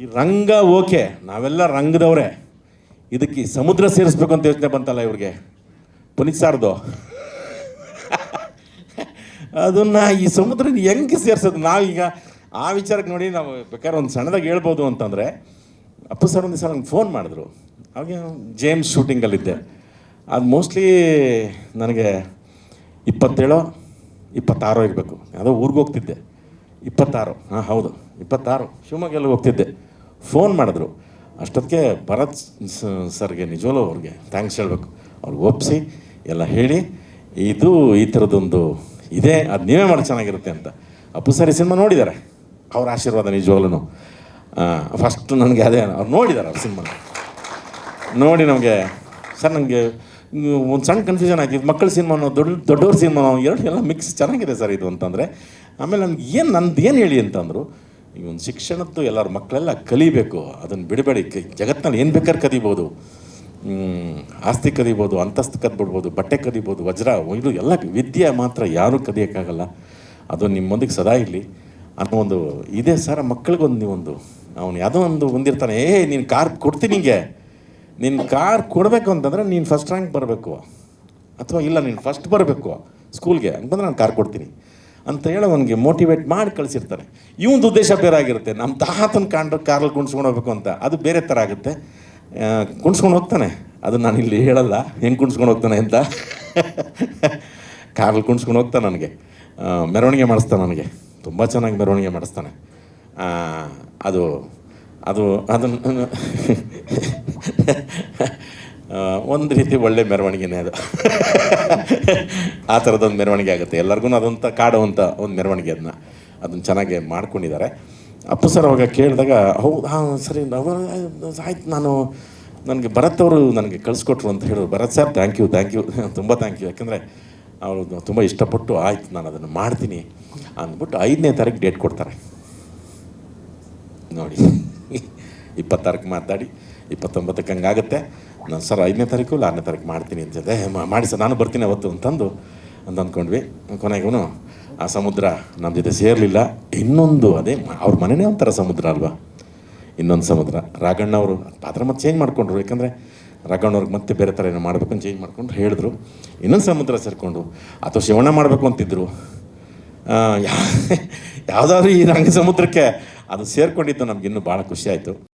ಈ ರಂಗ ಓಕೆ, ನಾವೆಲ್ಲ ರಂಗದವ್ರೆ. ಇದಕ್ಕೆ ಸಮುದ್ರ ಸೇರಿಸ್ಬೇಕು ಅಂತ ಯೋಚನೆ ಬಂತಲ್ಲ ಇವ್ರಿಗೆ. ಪುನೀತ್ ಸಾರ್ದು. ಅದನ್ನ ಈ ಸಮುದ್ರ ಹೆಂಗೆ ಸೇರ್ಸೋದು? ನಾವೀಗ ಆ ವಿಚಾರಕ್ಕೆ ನೋಡಿ ನಾವು ಬೇಕಾದ್ರೆ ಒಂದು ಸಣ್ಣದಾಗಿ ಹೇಳ್ಬೋದು ಅಂತಂದರೆ, ಅಪ್ಪು ಸರ್ ಒಂದು ದಿವಸ ನಂಗೆ ಫೋನ್ ಮಾಡಿದ್ರು. ಅವಾಗ ಜೇಮ್ಸ್ ಶೂಟಿಂಗಲ್ಲಿದ್ದೆ ಅದು ಮೋಸ್ಟ್ಲಿ ನನಗೆ ಇಪ್ಪತ್ತೇಳೋ, ಇಪ್ಪತ್ತಾರೋ ಇರಬೇಕು. ಯಾವುದೋ ಊರಿಗೆ ಹೋಗ್ತಿದ್ದೆ. ಇಪ್ಪತ್ತಾರು. ಹಾಂ, ಹೌದು. ಇಪ್ಪತ್ತಾರು. ಶಿವಮೊಗ್ಗೆಲ್ಲ ಹೋಗ್ತಿದ್ದೆ. ಫೋನ್ ಮಾಡಿದ್ರು. ಅಷ್ಟೊತ್ತಿಗೆ ಭರತ್ ಸರ್ಗೆ ನಿಜವಲ್ಲೂ ಅವ್ರಿಗೆ ಥ್ಯಾಂಕ್ಸ್ ಹೇಳಬೇಕು. ಅವ್ರಿಗೆ ಒಪ್ಪಿಸಿ ಎಲ್ಲ ಹೇಳಿ, ಇದು ಈ ಥರದೊಂದು ಇದೆ, ಅದು ನೀವೇ ಮಾಡಿ ಚೆನ್ನಾಗಿರುತ್ತೆ ಅಂತ. ಅಪ್ಪು ಸರಿ ಸಿನಿಮಾ ನೋಡಿದ್ದಾರೆ ಅವ್ರ ಆಶೀರ್ವಾದ ನಿಜವಾಗ್ಲೂ ಫಸ್ಟ್ ನನಗೆ ಅದೇ, ಅವ್ರು ನೋಡಿದ್ದಾರೆ ಅವ್ರ ಸಿನಿಮಾ. ನೋಡಿ ನಮಗೆ, ಸರ್ ನನಗೆ ಒಂದು ಸಣ್ಣ ಕನ್ಫ್ಯೂಷನ್ ಆಯ್ತು ಮಕ್ಕಳ ಸಿನಿಮಾನೋ ದೊಡ್ಡ, ದೊಡ್ಡವ್ರ ಸಿನಿಮಾನೋ ಎರಡು ಎಲ್ಲ ಮಿಕ್ಸ್ ಚೆನ್ನಾಗಿದೆ ಸರ್ ಇದು ಅಂತಂದರೆ. ಆಮೇಲೆ ನನಗೆ ಏನು, ನಂದು ಏನು ಹೇಳಿ ಅಂತಂದರು ಈ ಒಂದು ಶಿಕ್ಷಣದ್ದು ಎಲ್ಲರ ಮಕ್ಕಳೆಲ್ಲ ಕಲಿಬೇಕು. ಅದನ್ನು ಬಿಡಬೇಡಿ. ಜಗತ್ತಿನಲ್ಲಿ ಏನು ಬೇಕಾದ್ರೆ ಕದಿಬೋದು. ಆಸ್ತಿ ಕದಿಬೋದು, ಅಂತಸ್ತು ಕದ್ಬಿಡ್ಬೋದು, ಬಟ್ಟೆ ಕದಿಬೋದು, ವಜ್ರ ಇದು ಎಲ್ಲ ವಿದ್ಯೆ ಮಾತ್ರ ಯಾರೂ ಕದಿಯೋಕ್ಕಾಗಲ್ಲ. ಅದು ನಿಮ್ಮೊಂದಿಗೆ ಸದಾ ಇರಲಿ. ಅನ್ನೋ ಒಂದು ಇದೇ ಸರ ಮಕ್ಕಳಿಗೊಂದು ನೀವೊಂದು, ಅವನು ಯಾವುದೋ ಒಂದು ಹೊಂದಿರ್ತಾನೆ, ಏ, ನೀನು ಕಾರ್ ಕೊಡ್ತೀನಿ ನಿಂಗೆ. ನಿನ್ನ ಕಾರ್ ಕೊಡಬೇಕು ಅಂತಂದರೆ ನೀನು ಫಸ್ಟ್ ರ್ಯಾಂಕ್ ಬರಬೇಕು. ಅಥವಾ, ಇಲ್ಲ, ನೀನು ಫಸ್ಟ್ ಬರಬೇಕು ಸ್ಕೂಲ್ಗೆ. ಅಂತಂದ್ರೆ ನಾನು ಕಾರ್ ಕೊಡ್ತೀನಿ. ಅಂತ ಹೇಳಿ ಅವನಿಗೆ ಮೋಟಿವೇಟ್ ಮಾಡಿ ಕಳಿಸಿರ್ತಾನೆ ಇವನದು ಉದ್ದೇಶ ಬೇರೆ ಆಗಿರುತ್ತೆ. ನಮ್ಮ ತಾತನ ಕಾಂಡ್ರೆ ಕಾರಲ್ಲಿ ಕುಣಿಸ್ಕೊಂಡು ಹೋಗ್ಬೇಕು ಅಂತ. ಅದು ಬೇರೆ ಥರ ಆಗುತ್ತೆ. ಕುಣಿಸ್ಕೊಂಡು ಹೋಗ್ತಾನೆ. ಅದು ನಾನು ಇಲ್ಲಿ ಹೇಳಲ್ಲ. ಹೆಂಗೆ ಕುಣಿಸ್ಕೊಂಡು ಹೋಗ್ತಾನೆ ಅಂತ. ಕಾರಲ್ಲಿ ಕುಣಿಸ್ಕೊಂಡು ಹೋಗ್ತಾನೆ ನನಗೆ. ಮೆರವಣಿಗೆ ಮಾಡಿಸ್ತಾನೆ ನನಗೆ. ತುಂಬ ಚೆನ್ನಾಗಿ ಮೆರವಣಿಗೆ ಮಾಡಿಸ್ತಾನೆ. ಅದು ಅದು, ಅದನ್ನು ಒಂದು ರೀತಿ ಒಳ್ಳೆ ಮೆರವಣಿಗೆನೇ ಅದು. ಆ ಥರದೊಂದು ಮೆರವಣಿಗೆ ಆಗುತ್ತೆ. ಎಲ್ಲರಿಗೂ ಅದೊಂಥ ಕಾಡುವಂಥ ಒಂದು ಮೆರವಣಿಗೆ ಅದನ್ನ ಅದನ್ನು ಚೆನ್ನಾಗಿ ಮಾಡ್ಕೊಂಡಿದ್ದಾರೆ. ಅಪ್ಪು ಸರ್ ಅವಾಗ ಕೇಳಿದಾಗ, ಹೌದು, ಹಾಂ, ಸರಿ ಆಯ್ತು, ನಾನು ನನಗೆ ಭರತ್ ಅವರು ನನಗೆ ಕಳಿಸ್ಕೊಟ್ರು ಅಂತ ಹೇಳಿದ್ರು. Bharat sir thank you thank you ತುಂಬ ಥ್ಯಾಂಕ್ ಯು ಯಾಕಂದರೆ ಅವರು ತುಂಬ ಇಷ್ಟಪಟ್ಟು, ಆಯ್ತು, ನಾನು ಅದನ್ನು ಮಾಡ್ತೀನಿ ಅಂದ್ಬಿಟ್ಟು ಐದನೇ ತಾರೀಕು ಡೇಟ್ ಕೊಡ್ತಾರೆ. ನೋಡಿ. ಇಪ್ಪತ್ತಾರಕ್ಕೆ ಮಾತಾಡಿ ಇಪ್ಪತ್ತೊಂಬತ್ತಕ್ಕೆ ಹಂಗಾಗುತ್ತೆ. ನಾನು ಸರ್ ಐದನೇ ತಾರೀಕು ಇಲ್ಲ ಆರನೇ ತಾರೀಕು ಮಾಡ್ತೀನಿ ಅಂತ ಹೇಳಿದೆ. "ಏ, ಮಾ- ಮಾಡಿ ಸರ್ ನಾನು ಬರ್ತೀನಿ ಅವತ್ತು ಅಂತಂದು ಅಂತ ಅಂದ್ಕೊಂಡ್ವಿ. ಕೊನೆಗೂ ಆ ಸಮುದ್ರ ನಮ್ಮ ಜೊತೆ ಸೇರಲಿಲ್ಲ. ಇನ್ನೊಂದು ಅದೇ ಅವ್ರ ಮನೆಯೇ ಒಂಥರ ಸಮುದ್ರ ಅಲ್ವಾ? ಇನ್ನೊಂದು ಸಮುದ್ರ. ರಾಘಣ್ಣ ಅವರು ಪಾತ್ರ ಮತ್ತೆ ಚೇಂಜ್ ಮಾಡ್ಕೊಂಡ್ರು ಯಾಕಂದರೆ ರಾಘಣ್ಣವ್ರಿಗೆ ಮತ್ತೆ ಬೇರೆ ಥರ ಏನೋ ಮಾಡಬೇಕು ಅಂತ ಚೇಂಜ್ ಮಾಡ್ಕೊಂಡು ಹೇಳಿದ್ರು. ಇನ್ನೊಂದು ಸಮುದ್ರ ಸೇರಿಕೊಂಡು ಅಥವಾ ಶಿವಣ್ಣ ಮಾಡಬೇಕು ಅಂತಿದ್ರು. ಯಾವುದಾದ್ರೂ ಈ ರಂಗ ಸಮುದ್ರಕ್ಕೆ ಅದು ಸೇರಿಕೊಂಡಿದ್ದು ನಮಗಿನ್ನೂ ಭಾಳ ಖುಷಿ ಆಯಿತು.